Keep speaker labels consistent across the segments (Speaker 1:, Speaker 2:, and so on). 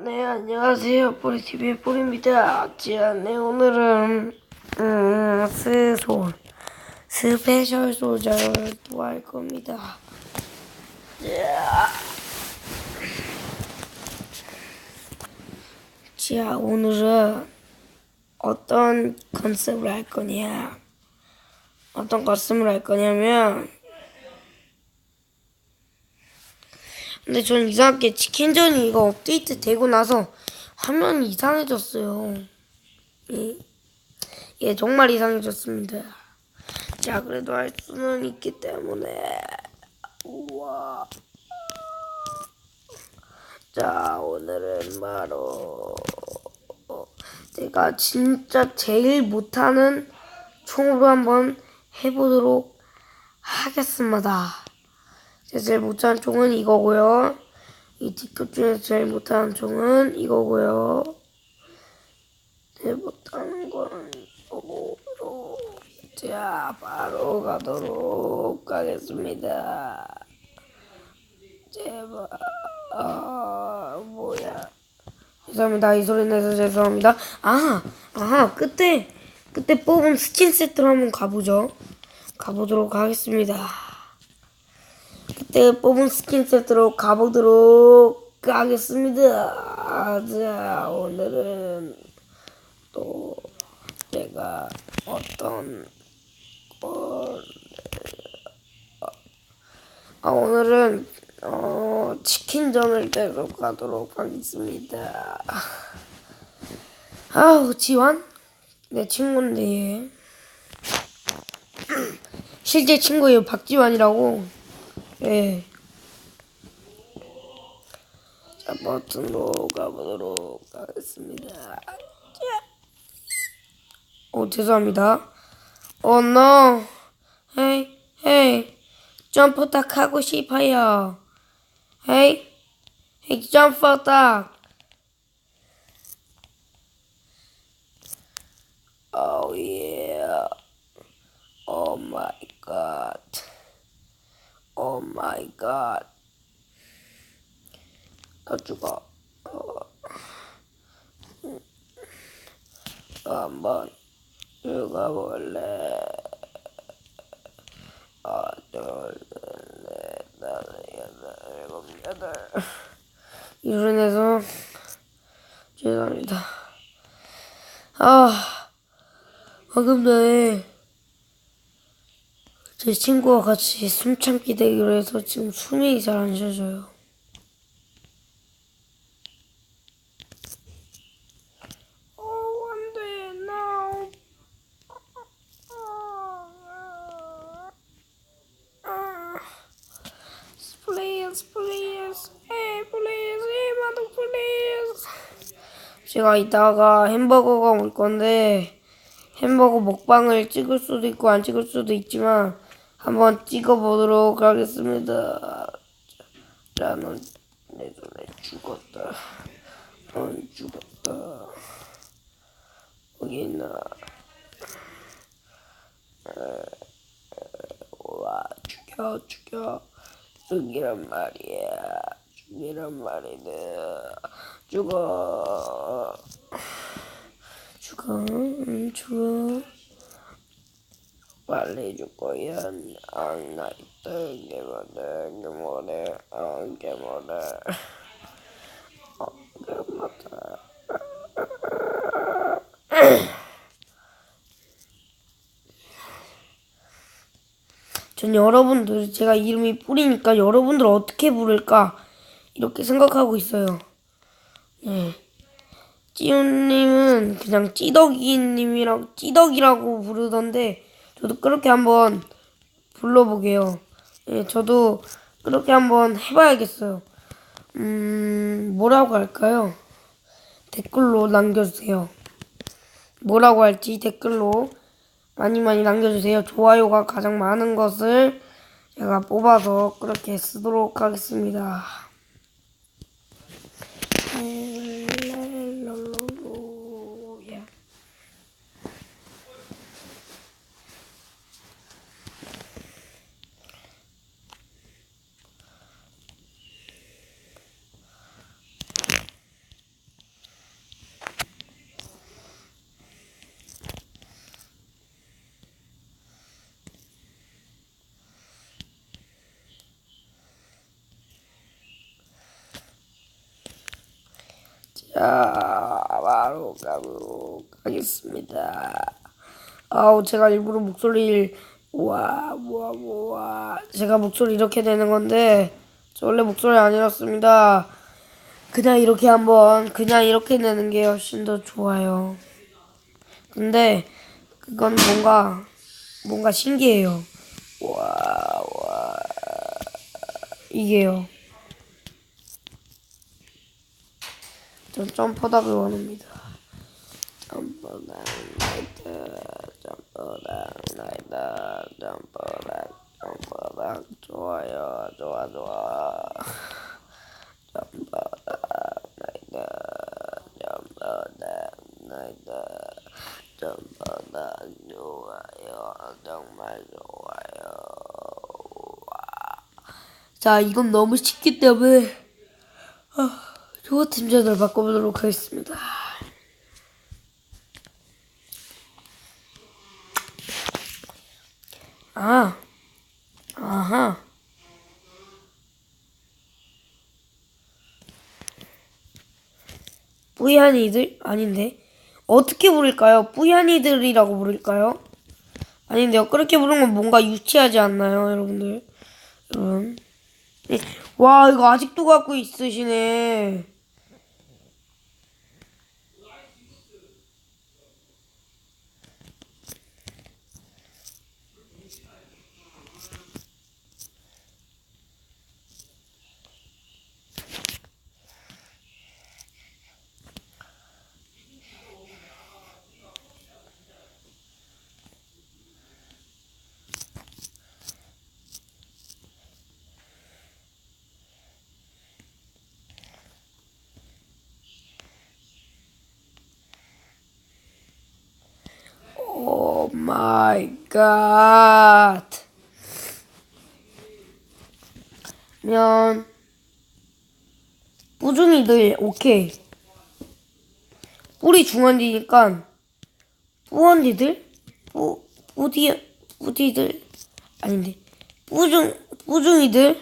Speaker 1: 네, 안녕하세요. 뿌리TV의 뿌리입니다. 자, 네, 오늘은, 음, 스솔, 스페셜 소저를 또할 겁니다. 자, 자, 오늘은 어떤 컨셉을 할 거냐, 어떤 컨셉을 할 거냐면, 근데 전 이상하게 치킨전이 이거 업데이트 되고 나서 화면이 이상해졌어요. 예, 예 정말 이상해졌습니다. 자, 그래도 할 수는 있기 때문에. 우와. 자, 오늘은 바로 제가 진짜 제일 못하는 총으로 한번 해보도록 하겠습니다. 제일 못하는 총은 이거고요. 이 D급 중에서 제일 못하는 총은 이거고요. 제일 못하는 거는 이거고. 자, 바로 가도록 하겠습니다. 제발, 아, 뭐야. 죄송합니다. 이 소리 내서 죄송합니다. 아, 아하, 그때, 그때 뽑은 스킨 세트로 한번 가보죠. 가보도록 하겠습니다. 그때 뽑은 스킨 세트로 가보도록 하겠습니다. 자, 오늘은 또 제가 어떤 걸, 아, 오늘은 어, 치킨전을 계속 가도록 하겠습니다. 아우, 지환? 내 친구인데. 실제 친구예요. 박지환이라고. 예. 자, 버튼으로 가보도록 하겠습니다. 오, 죄송합니다. 어, no. 헤이, 헤이. 점프 딱 하고 싶어요. 헤이, 헤이, 점프 딱. Oh, yeah. Oh. My god. 나 죽어. 어. 한번 죽어볼래. 하나, 둘, 셋, 넷, 다섯, 여덟, 일곱, 여덟. 인해서 죄송합니다. 아, 방금 전에 제 친구와 같이 숨참기 대기로 해서 지금 숨이 잘 안 쉬어져요. 어, 안 돼, no. Please, please, hey, please, 이마도 please. 제가 이따가 햄버거가 올 건데 햄버거 먹방을 찍을 수도 있고 안 찍을 수도 있지만 한번 찍어보도록 하겠습니다. 자, 넌내 손에 죽었다. 넌 죽었다. 여기 있나? 에, 와, 죽여, 죽여. 죽이란 말이야. 죽이란 말이네. 죽어. 죽어, 응, 죽어. 빨리 죽어야 안 나이트 게임을 게임을 안 게임을 어 게임을 전 여러분들 제가 이름이 뿌리니까 여러분들 어떻게 부를까 이렇게 생각하고 있어요. 네. 찌우님은 그냥 찌덕이님이랑 찌덕이라고 부르던데 저도 그렇게 한번 불러보게요. 예, 저도 그렇게 한번 해봐야겠어요. 음, 뭐라고 할까요? 댓글로 남겨주세요. 뭐라고 할지 댓글로 많이 많이 남겨주세요. 좋아요가 가장 많은 것을 제가 뽑아서 그렇게 쓰도록 하겠습니다. 할 자, 바로 가도록 하겠습니다. 아우, 제가 일부러 목소리를, 와, 와, 와. 제가 목소리 이렇게 되는 건데, 저 원래 목소리 아니었습니다. 그냥 이렇게 한번, 그냥 이렇게 내는 게 훨씬 더 좋아요. 근데, 그건 뭔가, 뭔가 신기해요. 와, 와. 이게요. 전 점퍼닥을 원합니다. 점퍼닥 나이트, 점퍼닥 나이트, 점퍼닥, 점퍼닥 좋아요, 좋아 좋아. 점퍼닥 나이트, 점퍼닥 나이트, 점퍼닥 좋아요, 정말 좋아요. 자, 이건 너무 쉽기 때문에 아, 저 팀전을 바꿔보도록 하겠습니다. 아, 아하. 뿌얀 이들? 아닌데. 어떻게 부를까요? 뿌얀 이들이라고 부를까요? 아닌데요. 그렇게 부르면 뭔가 유치하지 않나요, 여러분들? 여러분. 네. 와, 이거 아직도 갖고 있으시네. 오 마이 갓. 면 뿌중이들 오케이. 뿌리 중원디니까 뿌원디들 뿌 뿌디 뿌디들 아닌데 뿌중 뿌중이들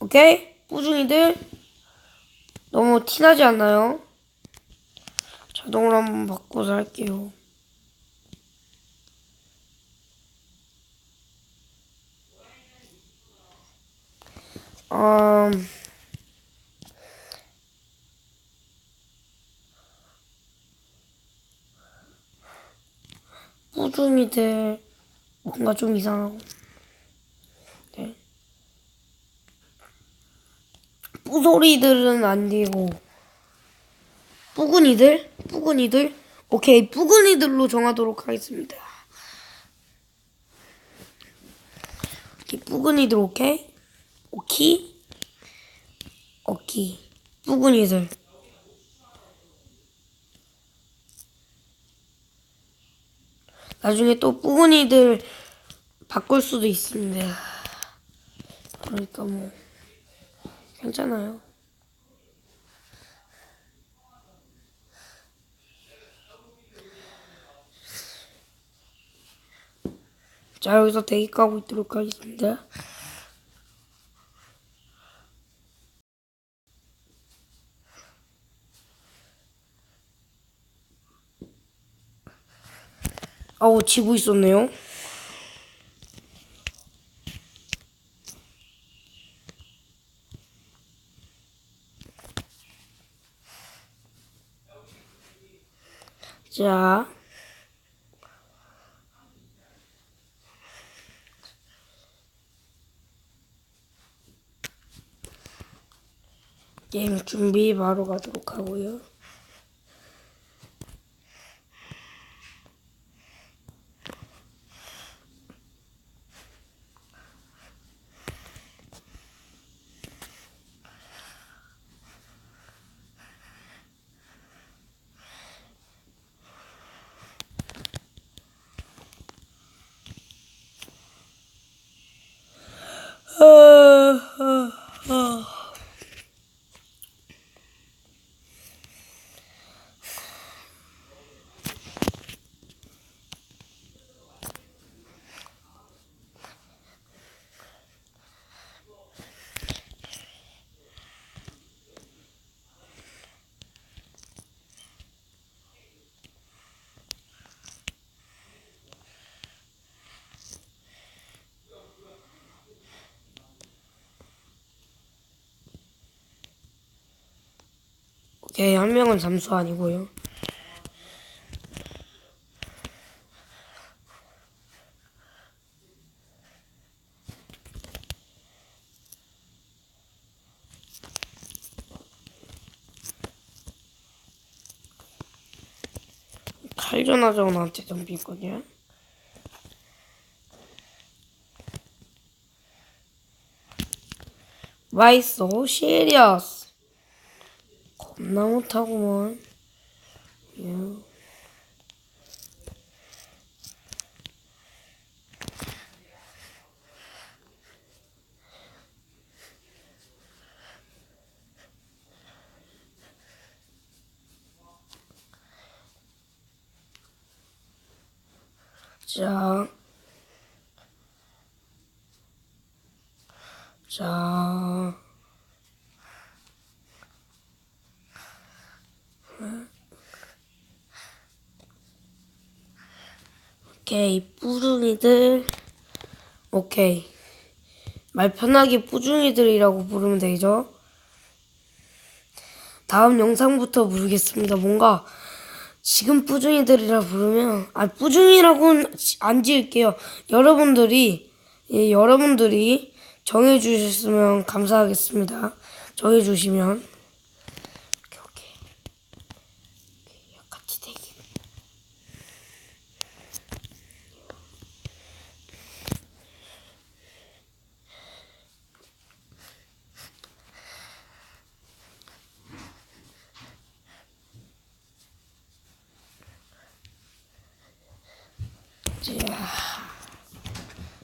Speaker 1: 오케이 뿌중이들 너무 티나지 않나요? 자동으로 한번 바꿔서 할게요. 음, 꾸준히들 뭔가 좀 이상하고. 네. 뿌소리들은 안 되고. 뿌근이들? 뿌근이들? 오케이. 뿌근이들로 정하도록 하겠습니다. 오케이, 뿌근이들 오케이? 오키 오키 뿌근이들 나중에 또 뿌근이들 바꿀 수도 있습니다. 그러니까 뭐 괜찮아요. 자 여기서 대기 까고 있도록 하겠습니다. 아우 지고 있었네요. 자. 게임 준비 바로 가도록 하고요. 오케이, 한 명은 잠수 아니고요. 칼전하자고 나한테 덤빈 거냐? Why so serious? 겁나 못하구먼. 유. 자. 자. 오케이, 뿌둥이들. 오케이. 말 편하게 뿌둥이들이라고 부르면 되죠? 다음 영상부터 부르겠습니다. 뭔가 지금 뿌중이들이라 부르면 아 뿌중이라고는 지- 안 지을게요. 여러분들이 예, 여러분들이 정해 주셨으면 감사하겠습니다. 정해 주시면 오케이 오케이 오케이, 같이 대기.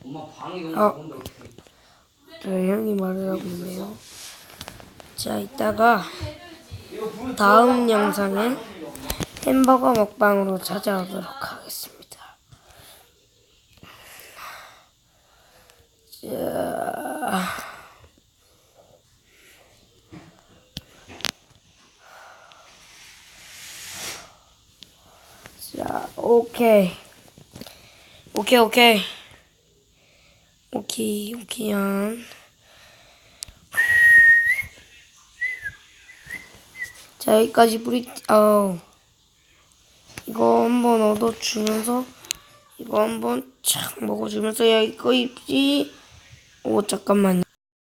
Speaker 2: 엄마 방이 너무
Speaker 1: 어. 저 형이 말을 하고 있네요. 자 이따가 다음 영상에 햄버거 먹방으로 찾아오도록 하겠습니다. 자, 자 오케이 오케이 오케이 오케이 한. 자 여기까지 뿌리 어 이거 한번 얻어주면서 이거 한번 착 먹어주면서 야 이거 입지. 오 잠깐만요